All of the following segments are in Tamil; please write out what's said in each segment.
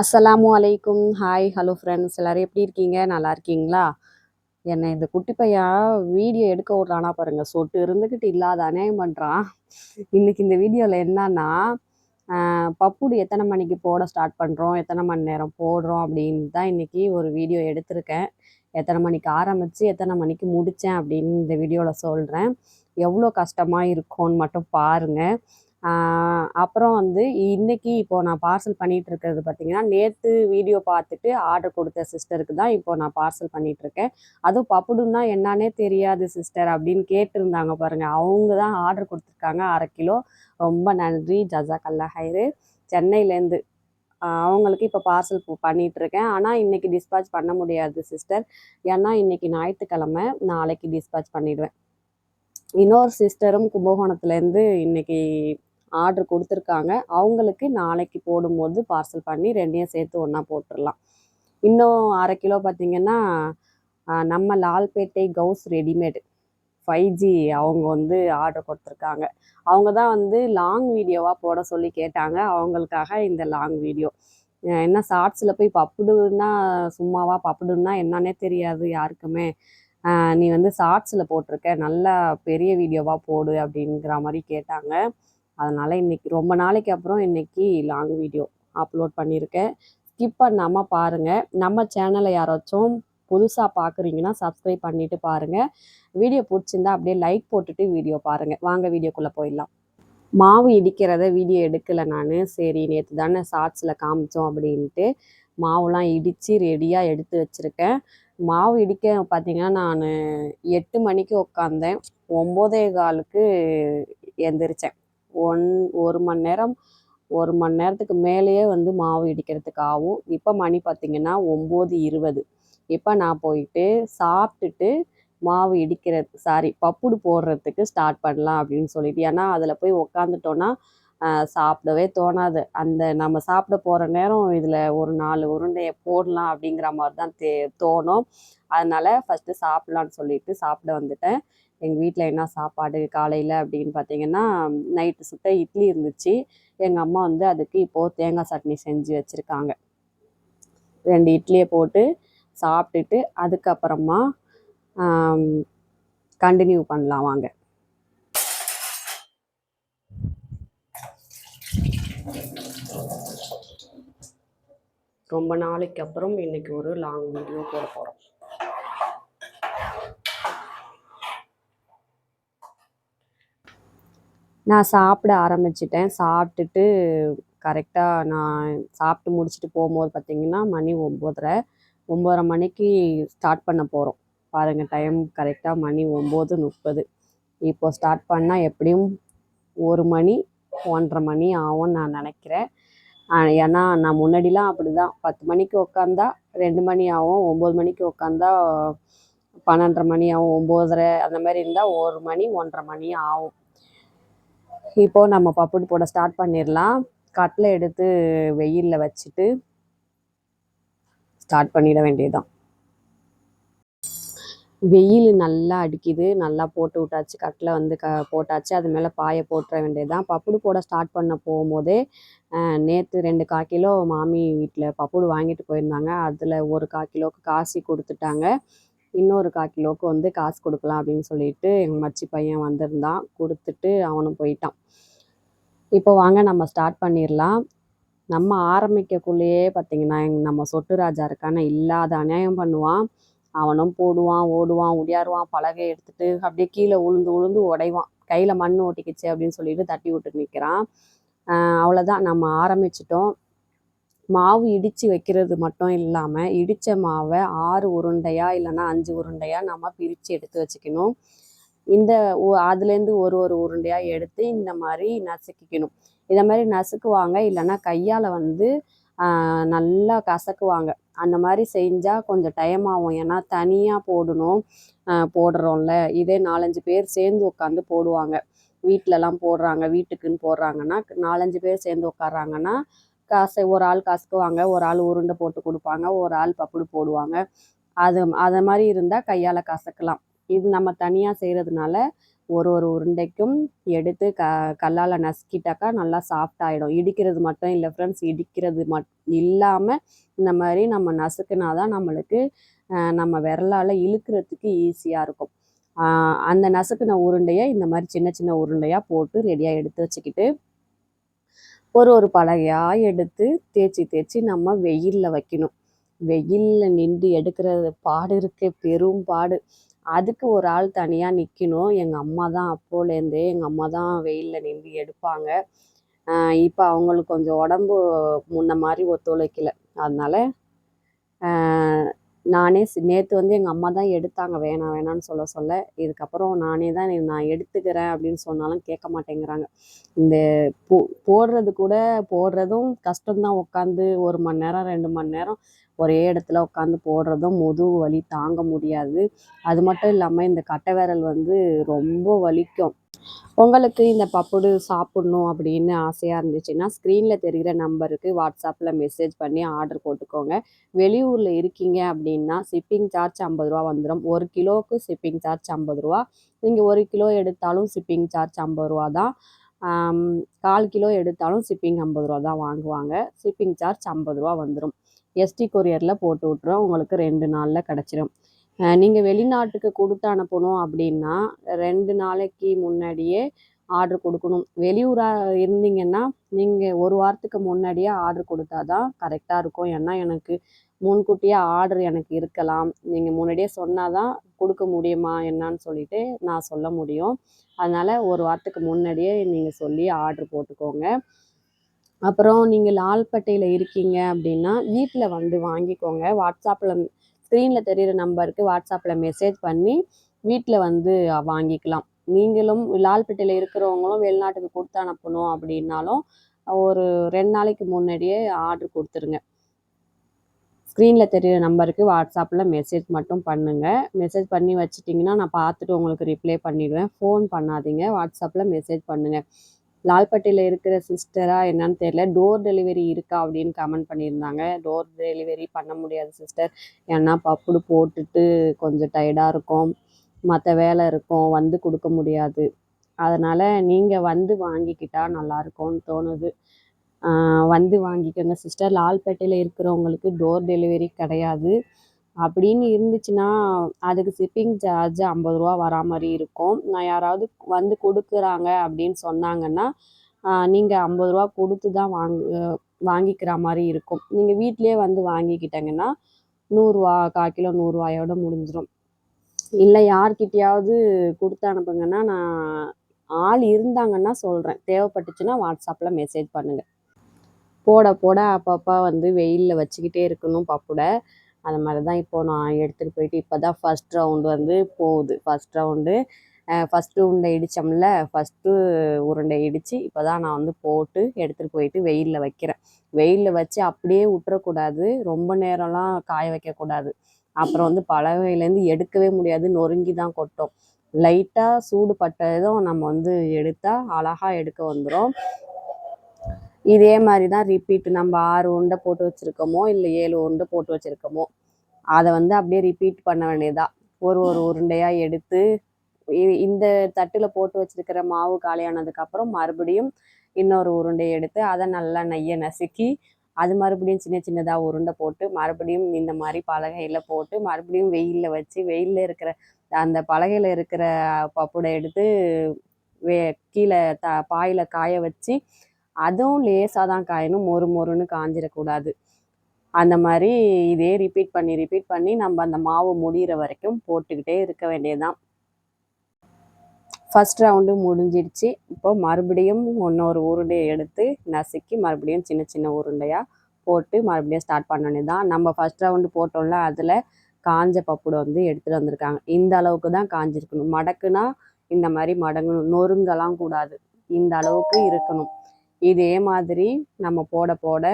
அஸ்ஸலாமு அலைக்கும். ஹாய் ஹலோ ஃப்ரெண்ட்ஸ் எல்லோரும் எப்படி இருக்கீங்க? நல்லா இருக்கீங்களா? என்னை இந்த குட்டி பையன் வீடியோ எடுக்க விட்றானா பாருங்கள் சொட்டு இருந்துக்கிட்டு இல்லாத அநியாயம் பண்ணுறான் இன்னைக்கு இந்த வீடியோவில் என்னன்னா பப்புடு எத்தனை மணிக்கு போட ஸ்டார்ட் பண்ணுறோம் எத்தனை மணி நேரம் போடுறோம்? அப்படின்னு தான் இன்றைக்கி ஒரு வீடியோ எடுத்திருக்கேன். எத்தனை மணிக்கு ஆரம்பித்து எத்தனை மணிக்கு முடித்தேன் அப்படின்னு இந்த வீடியோவில் சொல்கிறேன் எவ்வளோ கஷ்டமாக இருக்கும்னு மட்டும் பாருங்கள் அப்புறம் வந்து இன்னைக்கு இப்போ நான் பார்சல் பண்ணிட்டு இருக்கிறது பார்த்தீங்கன்னா நேற்று வீடியோ பார்த்துட்டு ஆர்டர் கொடுத்த சிஸ்டருக்கு தான் இப்போ நான் பார்சல் பண்ணிட்டு இருக்கேன் அதுவும் பப்புடுன்னா என்னன்னே தெரியாது சிஸ்டர் அப்படின்னு கேட்டிருந்தாங்க பாருங்க. அவங்க தான் ஆர்டர் கொடுத்துருக்காங்க. அரை கிலோ. ரொம்ப நன்றி. ஜஜா அல்லா ஹைரு. சென்னையிலேருந்து அவங்களுக்கு இப்போ பார்சல் பண்ணிட்டு இருக்கேன் ஆனால் இன்னைக்கு டிஸ்பேச் பண்ண முடியாது சிஸ்டர் ஏன்னா இன்னைக்கு ஞாயிற்றுக்கிழமை. நாளைக்கு டிஸ்பேச் பண்ணிடுவேன். இன்னொரு சிஸ்டரும் கும்பகோணத்துலேருந்து இன்னைக்கு ஆர்டர் கொடுத்துருக்காங்க. அவங்களுக்கு நாளைக்கு போடும்போது பார்சல் பண்ணி ரெண்டையும் சேர்த்து ஒன்றா போட்டுடலாம் இன்னும் அரை கிலோ பார்த்தீங்கன்னா நம்ம லால்பேட்டை கவுஸ் ரெடிமேடு ஃபைவ் ஜி அவங்க வந்து ஆர்டர் கொடுத்துருக்காங்க. அவங்க தான் வந்து லாங் வீடியோவாக போட சொல்லி கேட்டாங்க. அவங்களுக்காக இந்த லாங் வீடியோ என்ன ஷார்ட்ஸில் போய் பப்புடுன்னா சும்மாவா பப்புடுன்னா என்னன்னே தெரியாது யாருக்குமே. நீ வந்து ஷார்ட்ஸில் போட்டிருக்க. நல்ல பெரிய வீடியோவாக போடு அப்படிங்கிற மாதிரி கேட்டாங்க. அதனால் இன்றைக்கி ரொம்ப நாளைக்கு அப்புறம் இன்னைக்கு லாங் வீடியோ அப்லோட் பண்ணியிருக்கேன் ஸ்கிப் பண்ணாமல் பாருங்கள் நம்ம சேனலை யாராச்சும் புதுசாக பார்க்குறீங்கன்னா சப்ஸ்கிரைப் பண்ணிவிட்டு பாருங்கள் வீடியோ பிடிச்சிருந்தா அப்படியே லைக் போட்டுட்டு வீடியோ பாருங்கள் வாங்க வீடியோக்குள்ளே போயிடலாம். மாவு இடிக்கிறத வீடியோ எடுக்கலை நான். சரி நேற்று தானே ஷார்ட்ஸில் காமிச்சோம் அப்படின்ட்டு மாவுலாம் இடித்து ரெடியாக எடுத்து வச்சுருக்கேன். மாவு இடிக்க பார்த்தீங்கன்னா நான் எட்டு மணிக்கு உட்காந்தேன் ஒம்போதே காலுக்கு எந்திரிச்சேன். ஒன் ஒரு மணி நேரம் ஒரு மணி நேரத்துக்கு மேலேயே வந்து மாவு இடிக்கிறதுக்கு ஆகும் இப்போ மணி பார்த்திங்கன்னா ஒம்பது இருபது. இப்போ நான் போயிட்டு சாப்பிட்டுட்டு மாவு இடிக்கிறது சாரி பப்புடு போடுறதுக்கு ஸ்டார்ட் பண்ணலாம் அப்படின்னு சொல்லிட்டு ஏன்னா அதில் போய் உக்காந்துட்டோன்னா சாப்பிடவே தோணாது. அந்த நம்ம சாப்பிட போகிற நேரம் இதில் ஒரு நாலு உருண்டையை போடலாம் அப்படிங்கிற மாதிரி தான் தே தோணும். அதனால் ஃபஸ்ட்டு சாப்பிட்லான்னு சொல்லிட்டு சாப்பிட வந்துட்டேன். எங்கள் வீட்டில் என்ன சாப்பாடு காலையில் அப்படின்னு பார்த்தீங்கன்னா நைட்டு சுட்ட இட்லி இருந்துச்சு. எங்கள் அம்மா வந்து அதுக்கு இப்போது தேங்காய் சட்னி செஞ்சு வச்சுருக்காங்க. ரெண்டு இட்லியை போட்டு சாப்பிட்டுட்டு அதுக்கப்புறமா கண்டினியூ பண்ணலாம் வாங்க. ரொம்ப நாளைக்கு அப்புறம் இன்னைக்கு ஒரு லாங் வீடியோ போட போகிறோம் நான் சாப்பிட ஆரம்பிச்சிட்டேன். சாப்பிட்டுட்டு கரெக்டாக நான் சாப்பிட்டு முடிச்சுட்டு போகும்போது பார்த்தீங்கன்னா மணி ஒம்போதரை. ஒம்போதரை மணிக்கு ஸ்டார்ட் பண்ண போகிறோம் பாருங்கள் டைம் கரெக்டாக மணி ஒம்பது முப்பது. இப்போ ஸ்டார்ட் பண்ணால் எப்படியும் ஒரு மணி ஒன்றரை மணி ஆகும்னு நான் நினைக்கிறேன். ஏன்னா நான் முன்னாடிலாம் அப்படி தான் பத்து மணிக்கு உட்காந்தா ரெண்டு மணி ஆகும் ஒம்பது மணிக்கு உட்காந்தா பன்னெண்டரை மணி ஆகும் ஒம்போதரை அந்த மாதிரி இருந்தால் ஒரு மணி ஒன்றரை மணி ஆகும். இப்போ நம்ம பப்புடு போட ஸ்டார்ட் பண்ணிடலாம் கட்டில் எடுத்து வெயிலில் வச்சுட்டு ஸ்டார்ட் பண்ணிட வேண்டியதுதான். வெயில் நல்லா அடிக்குது. நல்லா போட்டு விட்டாச்சு. கட்டில் வந்து க போட்டாச்சு. அது மேலே பாயை போட்டுற வேண்டியதுதான். பப்புடு போட ஸ்டார்ட் பண்ண போகும்போதே நேற்று ரெண்டு கால் கிலோ மாமி வீட்டில் பப்புடு வாங்கிட்டு போயிருந்தாங்க. அதில் ஒரு கால் கிலோவுக்கு காசி கொடுத்துட்டாங்க. இன்னொரு கால் கிலோவுக்கு வந்து காசு கொடுக்கலாம் அப்படின்னு சொல்லிட்டு எங்கள் மச்சி பையன் வந்திருந்தான். கொடுத்துட்டு அவனும் போயிட்டான். இப்போ வாங்க நம்ம ஸ்டார்ட் பண்ணிடலாம் நம்ம ஆரம்பிக்கக்குள்ளேயே பார்த்தீங்கன்னா நம்ம சொட்டு ராஜா இருக்கான இல்லாத அநியாயம் பண்ணுவான். அவனும் போடுவான் ஓடுவான் உடையாருவான் பலகை எடுத்துட்டு அப்படியே கீழே உளுந்து உளுந்து உடைவான். கையில் மண் ஓட்டிக்கிச்சு அப்படின்னு சொல்லிட்டு தட்டி விட்டு நிற்கிறான் அவ்வளோதான் நம்ம ஆரம்பிச்சிட்டோம். மாவு இடித்து வைக்கிறது மட்டும் இல்லாமல் இடித்த மாவை ஆறு உருண்டையா இல்லைன்னா அஞ்சு உருண்டையா நம்ம பிரித்து எடுத்து வச்சுக்கணும். இந்த அதுலேருந்து ஒரு ஒரு உருண்டையாக எடுத்து இந்த மாதிரி நசுக்கிக்கணும். இதை மாதிரி நசுக்குவாங்க இல்லைன்னா கையால் வந்து நல்லா கசக்குவாங்க. அந்த மாதிரி செஞ்சால் கொஞ்சம் டைம் ஆகும். ஏன்னா தனியாக போடணும் போடுறோம்ல. இதே நாலஞ்சு பேர் சேர்ந்து உட்காந்து போடுவாங்க. வீட்டிலலாம் போடுறாங்க வீட்டுக்குன்னு போடுறாங்கன்னா நாலஞ்சு பேர் சேர்ந்து உட்கார்றாங்கன்னா காசை ஒரு ஆள் கசக்குவாங்க ஒரு ஆள் உருண்டை போட்டு கொடுப்பாங்க ஒரு ஆள் பப்புடு போடுவாங்க. அது அது மாதிரி இருந்தால் கையால் கசக்கலாம். இது நம்ம தனியாக செய்கிறதுனால ஒரு ஒரு உருண்டைக்கும் எடுத்து க கல்லால் நசுக்கிட்டாக்கா நல்லா சாஃப்ட் ஆகிடும் இடிக்கிறது மட்டும் இல்லை ஃப்ரெண்ட்ஸ் இடிக்கிறது மட் இல்லாமல் இந்த மாதிரி நம்ம நசுக்குனா தான் நம்மளுக்கு நம்ம விரலால் இழுக்கிறதுக்கு ஈஸியாக இருக்கும். அந்த நசுக்கின உருண்டையை இந்த மாதிரி சின்ன சின்ன உருண்டையாக போட்டு ரெடியாக எடுத்து வச்சுக்கிட்டு ஒரு ஒரு பலகையாக எடுத்து தேய்ச்சி தேய்ச்சி நம்ம வெயிலில் வைக்கணும். வெயிலில் நின்று எடுக்கிறது பாடு இருக்கே பெரும் பாடு. அதுக்கு ஒரு ஆள் தனியாக நிற்கணும் எங்கள் அம்மா தான் அப்போலேருந்தே எங்கள் அம்மா தான் வெயிலில் நின்று எடுப்பாங்க. இப்போ அவங்களுக்கு கொஞ்சம் உடம்பு முன்ன மாதிரி ஒத்துழைக்கல. அதனால் நானே நேற்று வந்து எங்கள் அம்மா தான் எடுத்தாங்க. வேணாம் வேணான்னு சொல்ல சொல்ல. இதுக்கப்புறம் நானே தான் நான் எடுத்துக்கிறேன் அப்படின்னு சொன்னாலும் கேட்க மாட்டேங்கிறாங்க. இந்த போ போடுறது கூட போடுறதும் கஷ்டம்தான். உட்காந்து ஒரு மணி நேரம் ரெண்டு மணி நேரம் ஒரே இடத்துல உட்காந்து போடுறதும் முதுகு வலி தாங்க முடியாது. அது மட்டும் இல்லாமல் இந்த கட்டை விரல் வந்து ரொம்ப வலிக்கும். உங்களுக்கு இந்த பப்புடு சாப்பிட்ணும் அப்படின்னு ஆசையாக இருந்துச்சுன்னா ஸ்க்ரீனில் தெரிகிற நம்பருக்கு வாட்ஸ்அப்பில் மெசேஜ் பண்ணி ஆர்டர் போட்டுக்கோங்க. வெளியூரில் இருக்கீங்க அப்படின்னா ஷிப்பிங் சார்ஜ் ஐம்பது ரூபா வந்துடும் ஒரு கிலோவுக்கு ஷிப்பிங் சார்ஜ் ஐம்பது ரூபா. நீங்கள் ஒரு கிலோ எடுத்தாலும் ஷிப்பிங் சார்ஜ் ஐம்பது ரூபா தான். கால் கிலோ எடுத்தாலும் ஷிப்பிங் ஐம்பது ரூபா தான் வாங்குவாங்க. ஷிப்பிங் சார்ஜ் ஐம்பது ரூபா வந்துடும் எஸ்டி கொரியரில் போட்டு விட்ருவோம் உங்களுக்கு ரெண்டு நாளில் கிடச்சிரும். நீங்கள் வெளிநாட்டுக்கு கொடுத்து அனுப்பணும் அப்படின்னா ரெண்டு நாளைக்கு முன்னாடியே ஆர்டர் கொடுக்கணும். வெளியூராக இருந்தீங்கன்னா நீங்கள் ஒரு வாரத்துக்கு முன்னாடியே ஆர்டர் கொடுத்தா தான் கரெக்டாக இருக்கும். ஏன்னா எனக்கு முன்கூட்டியே ஆர்டர் எனக்கு இருக்கலாம். நீங்கள் முன்னாடியே சொன்னால் தான் கொடுக்க முடியுமா என்னான்னு சொல்லிட்டு நான் சொல்ல முடியும். அதனால் ஒரு வாரத்துக்கு முன்னாடியே நீங்கள் சொல்லி ஆர்டர் போட்டுக்கோங்க. அப்புறம் நீங்கள் லால்பட்டையில் இருக்கீங்க அப்படின்னா வீட்டில் வந்து வாங்கிக்கோங்க. வாட்ஸ்அப்பில் ஸ்க்ரீனில் தெரிகிற நம்பருக்கு வாட்ஸ்அப்பில் மெசேஜ் பண்ணி வீட்டில் வந்து வாங்கிக்கலாம். நீங்களும் லால்பேட்டையில் இருக்கிறவங்களும் வெளிநாட்டுக்கு கொடுத்து அனுப்பணும் அப்படின்னாலும் ஒரு ரெண்டு நாளைக்கு முன்னாடியே ஆர்டர் கொடுத்துருங்க. ஸ்க்ரீனில் தெரியிற நம்பருக்கு வாட்ஸ்அப்பில் மெசேஜ் மட்டும் பண்ணுங்கள் மெசேஜ் பண்ணி வச்சிட்டிங்கன்னா நான் பார்த்துட்டு உங்களுக்கு ரிப்ளை பண்ணிவிடுவேன் ஃபோன் பண்ணாதீங்க. வாட்ஸ்அப்பில் மெசேஜ் பண்ணுங்கள் லால்பட்டியில் இருக்கிற சிஸ்டரா என்னன்னு தெரியல. டோர் டெலிவரி இருக்கா அப்படின்னு கமெண்ட் பண்ணியிருந்தாங்க. டோர் டெலிவரி பண்ண முடியாது சிஸ்டர் ஏன்னா பப்புடு போட்டுட்டு கொஞ்சம் டயர்டாக இருக்கும். மற்ற வேலை இருக்கும். வந்து கொடுக்க முடியாது. அதனால் நீங்கள் வந்து வாங்கிக்கிட்டால் நல்லாயிருக்கும்னு தோணுது. வந்து வாங்கிக்கோங்க சிஸ்டர் லால்பேட்டையில் இருக்கிறவங்களுக்கு டோர் டெலிவரி கிடையாது. அப்படின்னு இருந்துச்சுன்னா அதுக்கு ஷிப்பிங் சார்ஜ் ஐம்பது ரூபா வரா மாதிரி இருக்கும். நான் யாராவது வந்து கொடுக்குறாங்க அப்படின்னு சொன்னாங்கன்னா நீங்கள் ஐம்பது ரூபா கொடுத்து தான் வாங்கு வாங்கிக்கிற மாதிரி இருக்கும். நீங்கள் வீட்டிலே வந்து வாங்கிக்கிட்டங்கன்னா நூறுரூவா கால் கிலோ நூறுரூவாயோட முடிஞ்சிடும் இல்லை யார்கிட்டயாவது கொடுத்து அனுப்புங்கன்னா நான் ஆள் இருந்தாங்கன்னா சொல்கிறேன் தேவைப்பட்டுச்சுன்னா வாட்ஸ்அப்பில் மெசேஜ் பண்ணுங்கள் போட போட அப்பப்போ வந்து வெயிலில் வச்சுக்கிட்டே இருக்கணும் பப்புடை. அந்த மாதிரி தான் இப்போது நான் எடுத்துகிட்டு போயிட்டு இப்போ தான் ஃபஸ்ட் ரவுண்டு வந்து போகுது. ஃபஸ்ட் ரவுண்டு ஃபஸ்ட்டு உருண்டை இடித்தோம்ல ஃபஸ்ட்டு உருண்டை இடித்து இப்போ தான் நான் வந்து போட்டு எடுத்துகிட்டு போயிட்டு வெயிலில் வைக்கிறேன். வெயிலில் வச்சு அப்படியே விட்டுறக்கூடாது ரொம்ப நேரம்லாம் காய வைக்கக்கூடாது. அப்புறம் வந்து பலவையிலேருந்து எடுக்கவே முடியாது நொறுங்கி தான் கொட்டும். லைட்டாக சூடு பட்டதும் நம்ம வந்து எடுத்தால் அழகாக எடுக்க வந்துடும் இதே மாதிரி தான் ரிப்பீட் நம்ம ஆறு உருண்டை போட்டு வச்சுருக்கோமோ இல்லை ஏழு உருண்டை போட்டு வச்சுருக்கோமோ அதை வந்து அப்படியே ரிப்பீட் பண்ண வேண்டியதாக ஒரு ஒரு உருண்டையாக எடுத்து இந்த தட்டில் போட்டு வச்சுருக்கிற மாவு காலியானதுக்கப்புறம் மறுபடியும் இன்னொரு உருண்டையை எடுத்து அதை நல்லா நெய்யை நசுக்கி அது மறுபடியும் சின்ன சின்னதாக உருண்டை போட்டு மறுபடியும் இந்த மாதிரி பலகையில் போட்டு மறுபடியும் வெயிலில் வச்சு வெயிலில் இருக்கிற அந்த பலகையில் இருக்கிற பப்புடை எடுத்து வே கீழே த பாயில் காய வச்சு அதுவும் லேசாக தான் காயணும் மொறு மொறுன்னு காஞ்சிடக்கூடாது அந்த மாதிரி இதே ரிப்பீட் பண்ணி ரிப்பீட் பண்ணி நம்ம அந்த மாவு முடிகிற வரைக்கும் போட்டுக்கிட்டே இருக்க வேண்டியதுதான். ஃபஸ்ட் ரவுண்டு முடிஞ்சிடுச்சு. இப்போ மறுபடியும் இன்னொரு உருண்டையை எடுத்து நசுக்கி மறுபடியும் சின்ன சின்ன உருண்டையாக போட்டு மறுபடியும் ஸ்டார்ட் பண்ணோன்னே தான் நம்ம ஃபஸ்ட் ரவுண்டு போட்டோம்ல அதில் காஞ்ச பப்புடை வந்து எடுத்துகிட்டு வந்திருக்காங்க. இந்த அளவுக்கு தான் காஞ்சிருக்கணும். மடக்குனா இந்த மாதிரி மடங்கணும். நொறுங்கலாம் கூடாது. இந்த அளவுக்கு இருக்கணும். இதே மாதிரி நம்ம போட போட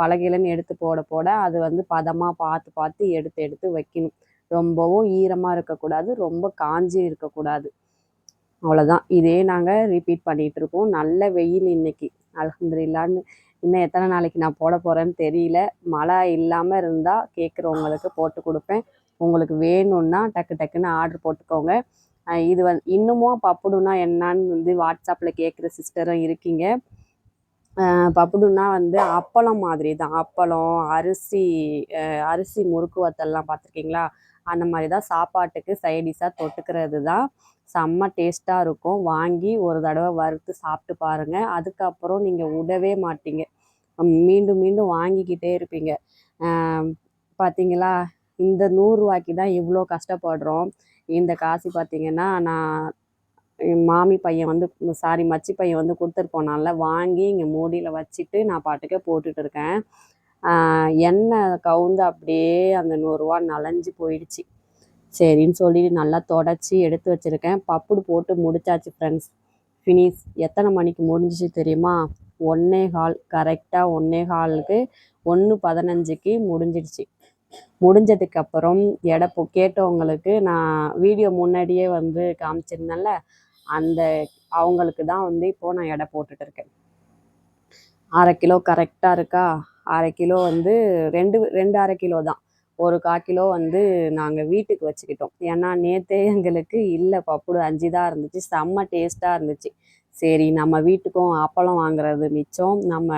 பலகையிலன்னு எடுத்து போட போட அது வந்து பதமாக பார்த்து பார்த்து எடுத்து எடுத்து வைக்கணும். ரொம்பவும் ஈரமாக இருக்கக்கூடாது ரொம்ப காஞ்சி இருக்கக்கூடாது. அவ்வளோதான் இதே நாங்கள் ரிப்பீட் பண்ணிகிட்டு இருக்கோம். நல்ல வெயில் இன்னைக்கு. அலமதுல்லான்னு இன்னும் எத்தனை நாளைக்கு நான் போட போகிறேன்னு தெரியல. மழை இல்லாமல் இருந்தால் கேட்குறவங்களுக்கு போட்டு கொடுப்பேன். உங்களுக்கு வேணும்னா டக்கு டக்குன்னு ஆர்டர் போட்டுக்கோங்க. இது வந்து இன்னமும் பப்புடுனா என்னன்னு வந்து வாட்ஸ்அப்பில் கேட்குற சிஸ்டரும் இருக்கீங்க. அஹ் பப்புடுன்னா வந்து அப்பளம் மாதிரி தான் அப்பளம் அரிசி அரிசி முறுக்கு வத்தல்லாம் பார்த்துருக்கீங்களா அந்த மாதிரி தான் சாப்பாட்டுக்கு சைடிஷாக தொட்டுக்கிறது தான் செம்ம டேஸ்ட்டாக இருக்கும். வாங்கி ஒரு தடவை வறுத்து சாப்பிட்டு பாருங்கள் அதுக்கப்புறம் நீங்கள் விடவே மாட்டீங்க. மீண்டும் மீண்டும் வாங்கிக்கிட்டே இருப்பீங்க. பார்த்தீங்களா இந்த நூறுரூவாய்க்கு தான் இவ்வளோ கஷ்டப்படுறோம். இந்த காசு பார்த்தீங்கன்னா நான் என் மாமி பையன் வந்து சாரி மச்சி பையன் வந்து கொடுத்துட்டு போனான்ல வாங்கி இங்கே மூடியில் வச்சுட்டு நான் பாட்டுக்கே போட்டுட்டு இருக்கேன். எண்ணெய் கவுந்து அப்படியே அந்த நூறுரூவா நலஞ்சு போயிடுச்சு. சரின்னு சொல்லி நல்லா தொடச்சி எடுத்து வச்சுருக்கேன். பப்புடு போட்டு முடிச்சாச்சு ஃப்ரெண்ட்ஸ் ஃபினிஷ் எத்தனை மணிக்கு முடிஞ்சிச்சு தெரியுமா? ஒன்னே கால் கரெக்டாக ஒன்னே காலுக்கு ஒன்று பதினஞ்சுக்கு முடிஞ்சிடுச்சு. முடிஞ்சதுக்கு அப்புறம் எடை கேட்டவங்களுக்கு நான் வீடியோ முன்னாடியே வந்து காமிச்சிருந்தேன்ல அந்த அவங்களுக்கு தான் வந்து இப்போ நான் எடை போட்டுட்டு இருக்கேன். அரை கிலோ கரெக்டாக இருக்கா? அரை கிலோ வந்து ரெண்டு ரெண்டு அரை கிலோ தான். ஒரு கால் கிலோ வந்து நாங்கள் வீட்டுக்கு வச்சுக்கிட்டோம். ஏன்னா நேற்றே எங்களுக்கு இல்லை பப்புடு அஞ்சு தான் இருந்துச்சு செம்ம டேஸ்ட்டாக இருந்துச்சு. சரி நம்ம வீட்டுக்கும் அப்பளம் வாங்குறது மிச்சம் நம்ம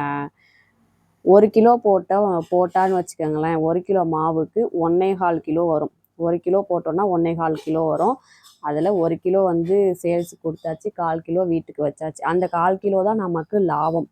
ஒரு கிலோ போட்டோம் போட்டான்னு வச்சுக்கோங்களேன் ஒரு கிலோ மாவுக்கு ஒன்றே கால் கிலோ வரும். ஒரு கிலோ போட்டோன்னா ஒன்றே கால் கிலோ வரும். அதில் ஒரு கிலோ வந்து சேல்ஸ் கொடுத்தாச்சு கால் கிலோ வீட்டுக்கு வச்சாச்சு. அந்த கால் கிலோ தான் நமக்கு லாபம்.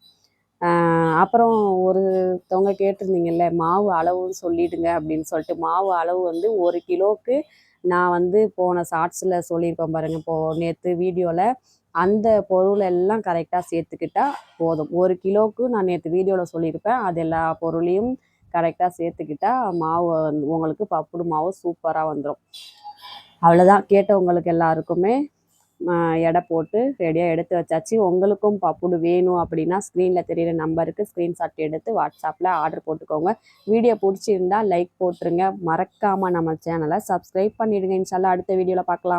அப்புறம் ஒருத்தவங்க கேட்டிருந்தீங்கல்ல மாவு அளவுன்னு சொல்லிடுங்க அப்படின்னு சொல்லிட்டு மாவு அளவு வந்து ஒரு கிலோவுக்கு நான் வந்து போன ஷார்ட்ஸில் சொல்லியிருக்கேன் பாருங்கள் இப்போது நேற்று வீடியோவில் அந்த பொருள் எல்லாம் கரெக்டாக சேர்த்துக்கிட்டா போதும். ஒரு கிலோவுக்கு நான் நேற்று வீடியோவில் சொல்லியிருப்பேன் அது எல்லா பொருளையும் கரெக்டாக சேர்த்துக்கிட்டா மாவு வந்து உங்களுக்கு பப்புடு மாவு சூப்பராக வந்துடும் அவ்வளோதான் கேட்டவங்களுக்கு எல்லாருக்குமே எடை போட்டு ரெடியாக எடுத்து வச்சாச்சு. உங்களுக்கும் பப்புடு வேணும் அப்படின்னா ஸ்க்ரீனில் தெரியிற நம்பருக்கு ஸ்க்ரீன்ஷாட் எடுத்து வாட்ஸ்அப்பில் ஆர்டர் போட்டுக்கோங்க. வீடியோ பிடிச்சிருந்தா லைக் போட்டுருங்க. மறக்காமல் நம்ம சேனலை சப்ஸ்கிரைப் பண்ணிடுங்க. இன்ஷால்லாம் அடுத்த வீடியோவில் பார்க்கலாம்.